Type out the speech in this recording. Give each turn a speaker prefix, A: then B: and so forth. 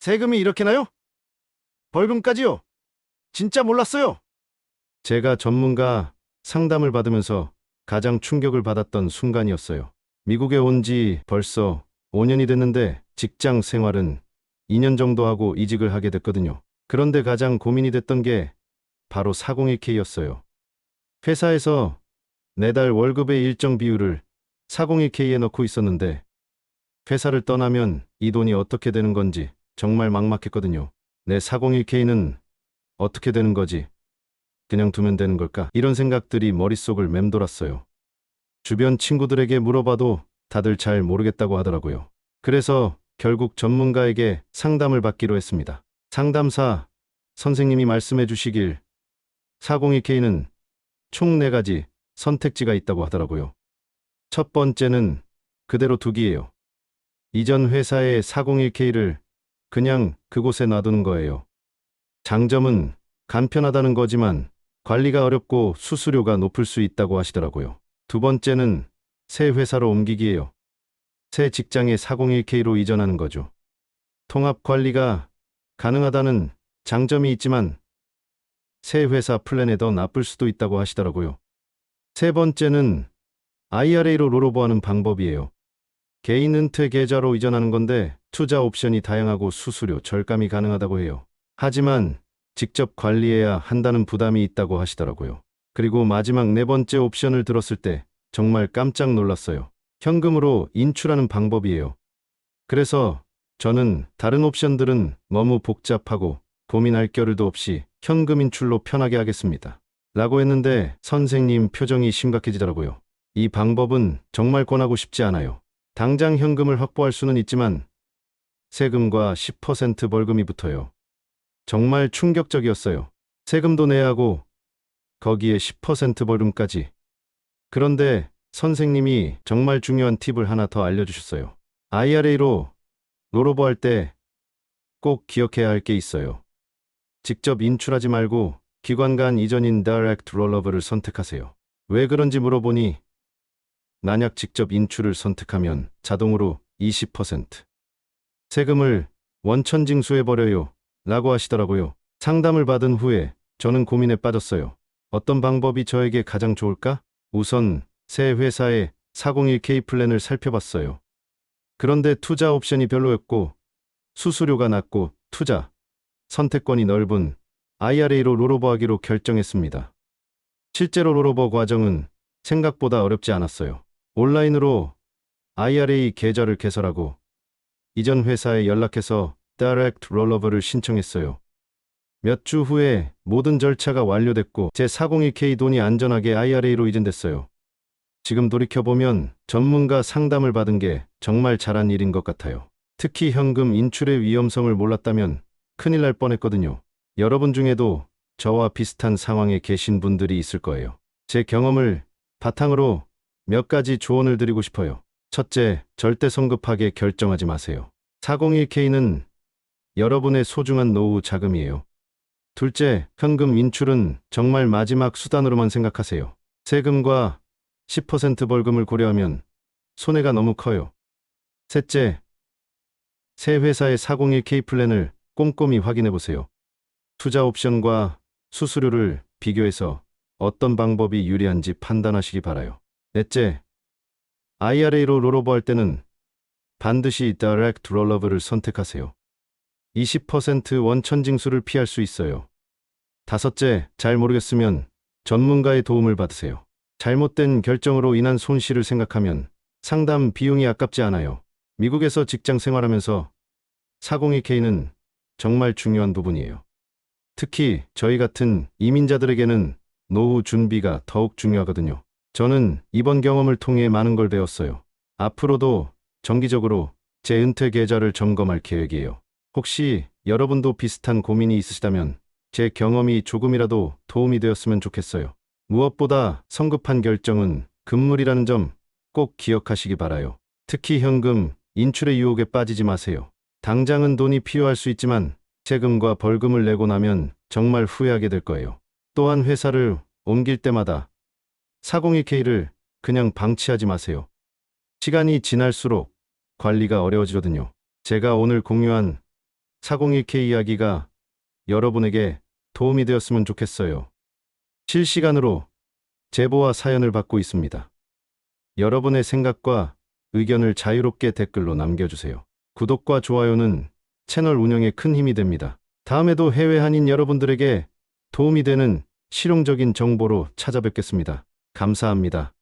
A: 세금이 이렇게 나요? 벌금까지요? 진짜 몰랐어요. 제가 전문가 상담을 받으면서 가장 충격을 받았던 순간이었어요. 미국에 온 지 벌써 5년이 됐는데 직장 생활은 2년 정도 하고 이직을 하게 됐거든요. 그런데 가장 고민이 됐던 게 바로 401k였어요. 회사에서 매달 월급의 일정 비율을 401k에 넣고 있었는데 회사를 떠나면 이 돈이 어떻게 되는 건지 정말 막막했거든요. 내 401k는 어떻게 되는 거지? 그냥 두면 되는 걸까? 이런 생각들이 머릿속을 맴돌았어요. 주변 친구들에게 물어봐도 다들 잘 모르겠다고 하더라고요. 그래서 결국 전문가에게 상담을 받기로 했습니다. 상담사 선생님이 말씀해 주시길 401k는 총 4가지 선택지가 있다고 하더라고요. 첫 번째는 그대로 두기예요. 이전 회사의 401k를 그냥 그곳에 놔두는 거예요. 장점은 간편하다는 거지만 관리가 어렵고 수수료가 높을 수 있다고 하시더라고요. 두 번째는 새 회사로 옮기기예요. 새 직장에 401k로 이전하는 거죠. 통합 관리가 가능하다는 장점이 있지만 새 회사 플랜에 더 나쁠 수도 있다고 하시더라고요. 세 번째는 IRA로 롤오버하는 방법이에요. 개인 은퇴 계좌로 이전하는 건데 투자 옵션이 다양하고 수수료 절감이 가능하다고 해요. 하지만 직접 관리해야 한다는 부담이 있다고 하시더라고요. 그리고 마지막 네 번째 옵션을 들었을 때 정말 깜짝 놀랐어요. 현금으로 인출하는 방법이에요. 그래서 저는 다른 옵션들은 너무 복잡하고 고민할 겨를도 없이 현금 인출로 편하게 하겠습니다. 라고 했는데 선생님 표정이 심각해지더라고요. 이 방법은 정말 권하고 싶지 않아요. 당장 현금을 확보할 수는 있지만 세금과 10% 벌금이 붙어요. 정말 충격적이었어요. 세금도 내야 하고 거기에 10% 벌금까지. 그런데 선생님이 정말 중요한 팁을 하나 더 알려주셨어요. IRA로 롤오버 할 때 꼭 기억해야 할 게 있어요. 직접 인출하지 말고 기관 간 이전인 Direct Rollover를 선택하세요. 왜 그런지 물어보니 만약 직접 인출을 선택하면 자동으로 20% 세금을 원천 징수해버려요. 라고 하시더라고요. 상담을 받은 후에 저는 고민에 빠졌어요. 어떤 방법이 저에게 가장 좋을까? 우선 새 회사의 401k 플랜을 살펴봤어요. 그런데 투자 옵션이 별로였고 수수료가 낮고 투자 선택권이 넓은 IRA로 롤오버 하기로 결정했습니다. 실제로 롤오버 과정은 생각보다 어렵지 않았어요. 온라인으로 IRA 계좌를 개설하고 이전 회사에 연락해서 Direct Rollover를 신청했어요. 몇 주 후에 모든 절차가 완료됐고 제 401k 돈이 안전하게 IRA로 이전됐어요. 지금 돌이켜보면 전문가 상담을 받은 게 정말 잘한 일인 것 같아요. 특히 현금 인출의 위험성을 몰랐다면 큰일 날 뻔했거든요. 여러분 중에도 저와 비슷한 상황에 계신 분들이 있을 거예요. 제 경험을 바탕으로 몇 가지 조언을 드리고 싶어요. 첫째, 절대 성급하게 결정하지 마세요. 401k는 여러분의 소중한 노후 자금이에요. 둘째, 현금 인출은 정말 마지막 수단으로만 생각하세요. 세금과 10% 벌금을 고려하면 손해가 너무 커요. 셋째, 새 회사의 401k 플랜을 꼼꼼히 확인해 보세요. 투자 옵션과 수수료를 비교해서 어떤 방법이 유리한지 판단하시기 바라요. 넷째, IRA로 롤오버 할 때는 반드시 Direct Rollover를 선택하세요. 20% 원천 징수를 피할 수 있어요. 다섯째, 잘 모르겠으면 전문가의 도움을 받으세요. 잘못된 결정으로 인한 손실을 생각하면 상담 비용이 아깝지 않아요. 미국에서 직장 생활하면서 402k는 정말 중요한 부분이에요. 특히 저희 같은 이민자들에게는 노후 준비가 더욱 중요하거든요. 저는 이번 경험을 통해 많은 걸 배웠어요. 앞으로도 정기적으로 제 은퇴 계좌를 점검할 계획이에요. 혹시 여러분도 비슷한 고민이 있으시다면 제 경험이 조금이라도 도움이 되었으면 좋겠어요. 무엇보다 성급한 결정은 금물이라는 점 꼭 기억하시기 바라요. 특히 현금, 인출의 유혹에 빠지지 마세요. 당장은 돈이 필요할 수 있지만 세금과 벌금을 내고 나면 정말 후회하게 될 거예요. 또한 회사를 옮길 때마다 401k를 그냥 방치하지 마세요. 시간이 지날수록 관리가 어려워지거든요. 제가 오늘 공유한 401K 이야기가 여러분에게 도움이 되었으면 좋겠어요. 실시간으로 제보와 사연을 받고 있습니다. 여러분의 생각과 의견을 자유롭게 댓글로 남겨주세요. 구독과 좋아요는 채널 운영에 큰 힘이 됩니다. 다음에도 해외 한인 여러분들에게 도움이 되는 실용적인 정보로 찾아뵙겠습니다. 감사합니다.